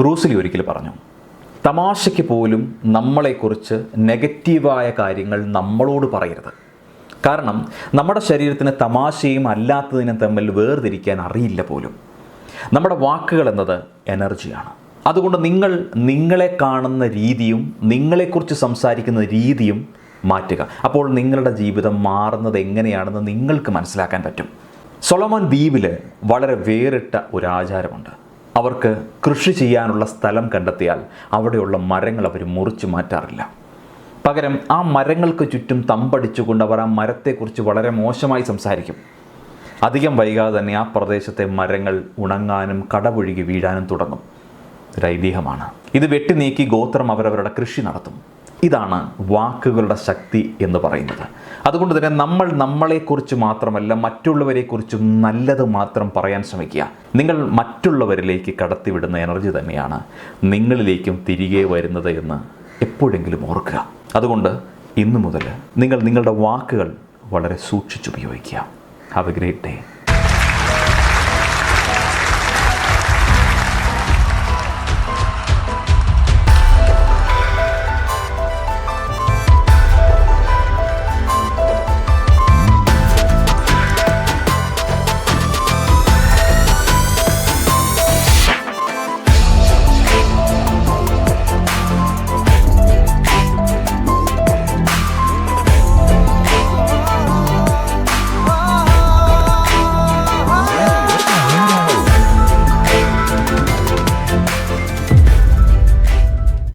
Bruce Lee ഒരിക്കൽ പറഞ്ഞു തമാശയ്ക്ക് പോലും നമ്മളെക്കുറിച്ച് നെഗറ്റീവായ കാര്യങ്ങൾ നമ്മളോട് പറയരുത്. കാരണം നമ്മുടെ ശരീരത്തിന് തമാശയും അല്ലാത്തതിനും തമ്മിൽ വേർതിരിക്കാൻ അറിയില്ല പോലും. നമ്മുടെ വാക്കുകൾ എന്നത് എനർജിയാണ് അതുകൊണ്ട് നിങ്ങൾ നിങ്ങളെ കാണുന്ന രീതിയും നിങ്ങളെക്കുറിച്ച് സംസാരിക്കുന്ന രീതിയും മാറ്റുക. അപ്പോൾ നിങ്ങളുടെ ജീവിതം മാറുന്നത് എങ്ങനെയാണെന്ന് നിങ്ങൾക്ക് മനസ്സിലാക്കാൻ പറ്റും. സൊളമോൻ ദ്വീപിൽ വളരെ വേറിട്ട ഒരു ആചാരമുണ്ട് അവർക്ക് കൃഷി ചെയ്യാനുള്ള സ്ഥലം കണ്ടെത്തിയാൽ അവിടെയുള്ള മരങ്ങൾ അവർ മുറിച്ചു മാറ്റാറില്ല. പകരം ആ മരങ്ങൾക്ക് ചുറ്റും തമ്പടിച്ചുകൊണ്ട് അവർ ആ മരത്തെക്കുറിച്ച് വളരെ മോശമായി സംസാരിക്കും. അധികം വൈകാതെ തന്നെ ആ പ്രദേശത്തെ മരങ്ങൾ ഉണങ്ങാനും കടപൊഴുകി വീഴാനും തുടങ്ങും. ഒരു ഐതിഹ്യമാണ് ഇത് വെട്ടി നീക്കി ഗോത്രം അവരവരുടെ കൃഷി നടത്തും. ഇതാണ് വാക്കുകളുടെ ശക്തി എന്ന് പറയുന്നത്. അതുകൊണ്ട് തന്നെ നമ്മൾ നമ്മളെക്കുറിച്ച് മാത്രമല്ല മറ്റുള്ളവരെക്കുറിച്ചും നല്ലത് മാത്രം പറയാൻ ശ്രമിക്കുക. നിങ്ങൾ മറ്റുള്ളവരിലേക്ക് കടത്തിവിടുന്ന എനർജി തന്നെയാണ് നിങ്ങളിലേക്കും തിരികെ വരുന്നത് എന്ന് എപ്പോഴെങ്കിലും ഓർക്കുക. അതുകൊണ്ട് ഇന്നു മുതൽ നിങ്ങൾ നിങ്ങളുടെ വാക്കുകൾ വളരെ സൂക്ഷിച്ചുപയോഗിക്കുക ഹാവ് എ ഗ്രേറ്റ് ഡേ